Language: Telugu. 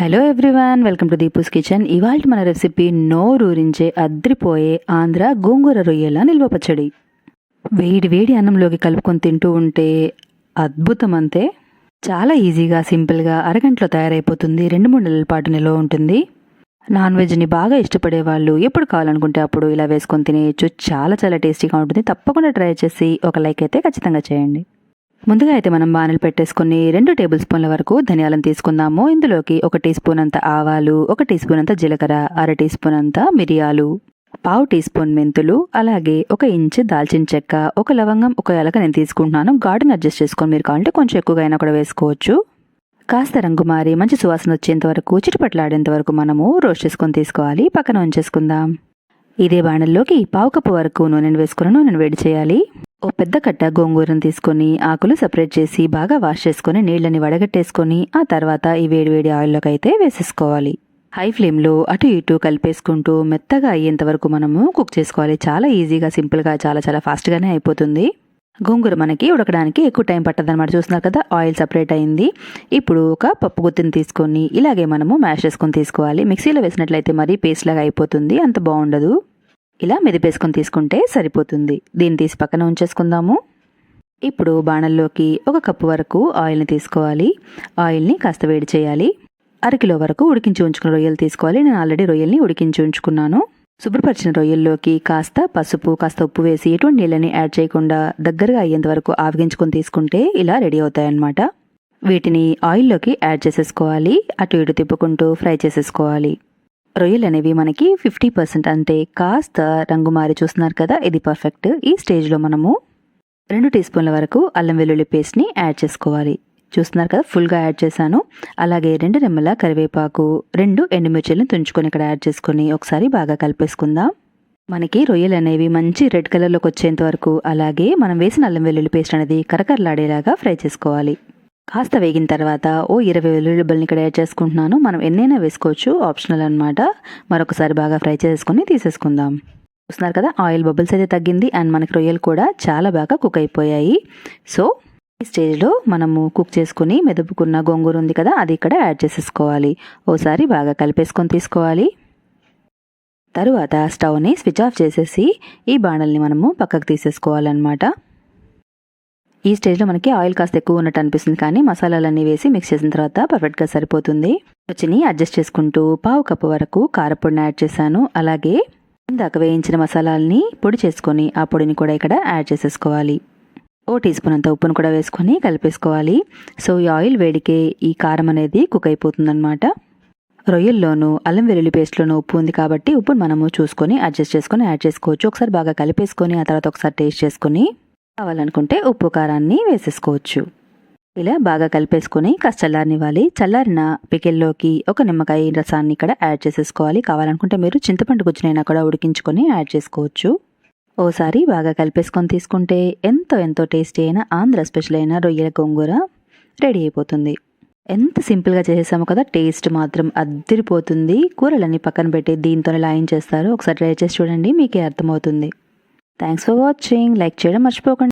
Hello everyone welcome to Deepu's kitchen ఇవాళ మన రెసిపీ నోరూరించే అద్రిపోయే ఆంధ్ర గోంగూర రొయ్యల నిల్వ పచ్చడి. వేడి వేడి అన్నంలోకి కలుపుకొని తింటూ ఉంటే అద్భుతం అంతే చాలా ఈజీగా సింపుల్గా అరగంటలో తయారైపోతుంది రెండు మూడు నెలల పాటు నిల్వ ఉంటుంది. నాన్ వెజ్ని బాగా ఇష్టపడే వాళ్ళు ఎప్పుడు కావాలనుకుంటే అప్పుడు ఇలా వేసుకొని తినేయచ్చు. చాలా చాలా టేస్టీగా ఉంటుంది. తప్పకుండా ట్రై చేసి ఒక లైక్ అయితే ఖచ్చితంగా చేయండి. ముందుగా అయితే మనం బాణలు పెట్టేసుకుని రెండు టేబుల్ స్పూన్ల వరకు ధనియాలను తీసుకుందాము. ఇందులోకి ఒక టీ స్పూన్ అంత ఆవాలు ఒక టీ స్పూన్ అంత జీలకర్ర అర టీ స్పూన్ అంత మిరియాలు పావు టీ స్పూన్ మెంతులు అలాగే ఒక ఇంచు దాల్చిన చెక్క ఒక లవంగం ఒక ఎలక నేను తీసుకుంటున్నాను. గార్డెన్ అడ్జస్ట్ చేసుకొని మీరు కావాలంటే కొంచెం ఎక్కువగా అయినా కూడా వేసుకోవచ్చు. కాస్త రంగు మారి మంచి సువాసన వచ్చేంత వరకు చిటిపట్లాడేంత వరకు మనము రోస్ట్ చేసుకొని తీసుకోవాలి. పక్కన ఉంచేసుకుందాం. ఇదే బాణల్లోకి పావు కప్పు వరకు నూనెను వేసుకుని నూనెను వేడి చేయాలి. ఓ పెద్ద కట్ట గోంగూరను తీసుకొని ఆకులు సపరేట్ చేసి బాగా వాష్ చేసుకొని నీళ్ళని వడగట్టేసుకొని ఆ తర్వాత ఈ వేడి వేడి ఆయిల్లోకి అయితే వేసేసుకోవాలి. హై ఫ్లేమ్లో అటు ఇటు కలిపేసుకుంటూ మెత్తగా అయ్యేంత వరకు మనము కుక్ చేసుకోవాలి. చాలా ఈజీగా సింపుల్గా చాలా చాలా ఫాస్ట్గానే అయిపోతుంది. గోంగూర మనకి ఉడకడానికి ఎక్కువ టైం పట్టదనమాట చూస్తున్నారు కదా ఆయిల్ సపరేట్ అయింది. ఇప్పుడు ఒక పప్పు గుత్తిని తీసుకొని ఇలాగే మనము మ్యాష్ చేసుకొని తీసుకోవాలి. మిక్సీలో వేసినట్లయితే మరీ పేస్ట్ లాగా అయిపోతుంది. అంత బాగుండదు. ఇలా మెదిపేసుకొని తీసుకుంటే సరిపోతుంది. దీన్ని తీసి పక్కన ఉంచేసుకుందాము. ఇప్పుడు బాణల్లోకి ఒక కప్పు వరకు ఆయిల్ని తీసుకోవాలి. ఆయిల్ని కాస్త వేడి చేయాలి. అరకిలో వరకు ఉడికించి ఉంచుకున్న రొయ్యలు తీసుకోవాలి. నేను ఆల్రెడీ రొయ్యల్ని ఉడికించి ఉంచుకున్నాను. శుభ్రపరిచిన రొయ్యల్లోకి కాస్త పసుపు కాస్త ఉప్పు వేసి ఎటువంటి నీళ్ళని యాడ్ చేయకుండా దగ్గరగా అయ్యేంత వరకు ఆవగించుకొని తీసుకుంటే ఇలా రెడీ అవుతాయన్నమాట. వీటిని ఆయిల్లోకి యాడ్ చేసేసుకోవాలి. అటు ఇటు తిప్పుకుంటూ ఫ్రై చేసేసుకోవాలి. రొయ్యలు అనేవి మనకి ఫిఫ్టీ పర్సెంట్ అంటే కాస్త రంగు మారి చూస్తున్నారు కదా ఇది పర్ఫెక్ట్ ఈ స్టేజ్లో మనము రెండు టీ స్పూన్ల వరకు అల్లం వెల్లుల్లి పేస్ట్ని యాడ్ చేసుకోవాలి. చూస్తున్నారు కదా ఫుల్గా యాడ్ చేశాను. అలాగే రెండు రెమ్మల కరివేపాకు రెండు ఎండుమిర్చిలను తుంచుకొని ఇక్కడ యాడ్ చేసుకొని ఒకసారి బాగా కలిపేసుకుందాం. మనకి రొయ్యలు అనేవి మంచి రెడ్ కలర్లోకి వచ్చేంత వరకు అలాగే మనం వేసిన అల్లం వెల్లుల్లి పేస్ట్ అనేది కరకరలాడేలాగా ఫ్రై చేసుకోవాలి. కాస్త వేగిన తర్వాత ఓ ఇరవై వెల్లుల్లిబ్బల్ని ఇక్కడ యాడ్ చేసుకుంటున్నాను. మనం ఎన్నైనా వేసుకోవచ్చు. ఆప్షనల్ అనమాట మరొకసారి బాగా ఫ్రై చేసుకుని తీసేసుకుందాం. చూస్తున్నారు కదా ఆయిల్ బబుల్స్ అయితే తగ్గింది. అండ్ మనకి రొయ్యలు కూడా చాలా బాగా కుక్ అయిపోయాయి. సో ఈ స్టేజ్లో మనము కుక్ చేసుకుని మెదుపుకున్న గోంగూర ఉంది కదా అది ఇక్కడ యాడ్ చేసేసుకోవాలి. ఓసారి బాగా కలిపేసుకొని తీసుకోవాలి. తరువాత స్టవ్ని స్విచ్ ఆఫ్ చేసేసి ఈ బాణల్ని మనము పక్కకు తీసేసుకోవాలన్నమాట. ఈ స్టేజ్లో మనకి ఆయిల్ కాస్త ఎక్కువ ఉన్నట్టు అనిపిస్తుంది కానీ మసాలాలన్నీ వేసి మిక్స్ చేసిన తర్వాత పర్ఫెక్ట్గా సరిపోతుంది. రుచిని అడ్జస్ట్ చేసుకుంటూ పావు కప్పు వరకు కారపొడిని యాడ్ చేశాను. అలాగే ఇందాక వేయించిన మసాలాలని పొడి చేసుకొని ఆ పొడిని కూడా ఇక్కడ యాడ్ చేసేసుకోవాలి. ఓ టీ స్పూన్ అంత ఉప్పును కూడా వేసుకొని కలిపేసుకోవాలి. సో ఈ ఆయిల్ వేడికే ఈ కారం అనేది కుక్ అయిపోతుందన్నమాట. రొయ్యల్లోనూ అల్లం వెల్లుల్లి పేస్ట్లోనూ ఉప్పు ఉంది కాబట్టి ఉప్పును మనము చూసుకొని అడ్జస్ట్ చేసుకొని యాడ్ చేసుకోవచ్చు. ఒకసారి బాగా కలిపేసుకొని ఆ తర్వాత ఒకసారి టేస్ట్ చేసుకొని కావాలనుకుంటే ఉప్పు కారాన్ని వేసేసుకోవచ్చు. ఇలా బాగా కలిపేసుకొని కాస్త చల్లారనివ్వాలి చల్లారిన పికెల్లోకి ఒక నిమ్మకాయ రసాన్ని ఇక్కడ యాడ్ చేసేసుకోవాలి. కావాలనుకుంటే మీరు చింతపండు గుజ్జునైనా కూడా ఉడికించుకొని యాడ్ చేసుకోవచ్చు. ఓసారి బాగా కలిపేసుకొని తీసుకుంటే ఎంతో ఎంతో టేస్టీ అయిన ఆంధ్ర స్పెషల్ అయిన రొయ్యల గోంగూర రెడీ అయిపోతుంది. ఎంత సింపుల్గా చేసేసామో కదా టేస్ట్ మాత్రం అద్దరిపోతుంది. కూరలన్నీ పక్కన పెట్టి దీంతోనే లాయన్ చేస్తారు. ఒకసారి ట్రై చేసి చూడండి మీకే అర్థమవుతుంది. థ్యాంక్స్ ఫర్ వాచింగ్ లైక్ చేయడం మర్చిపోకండి.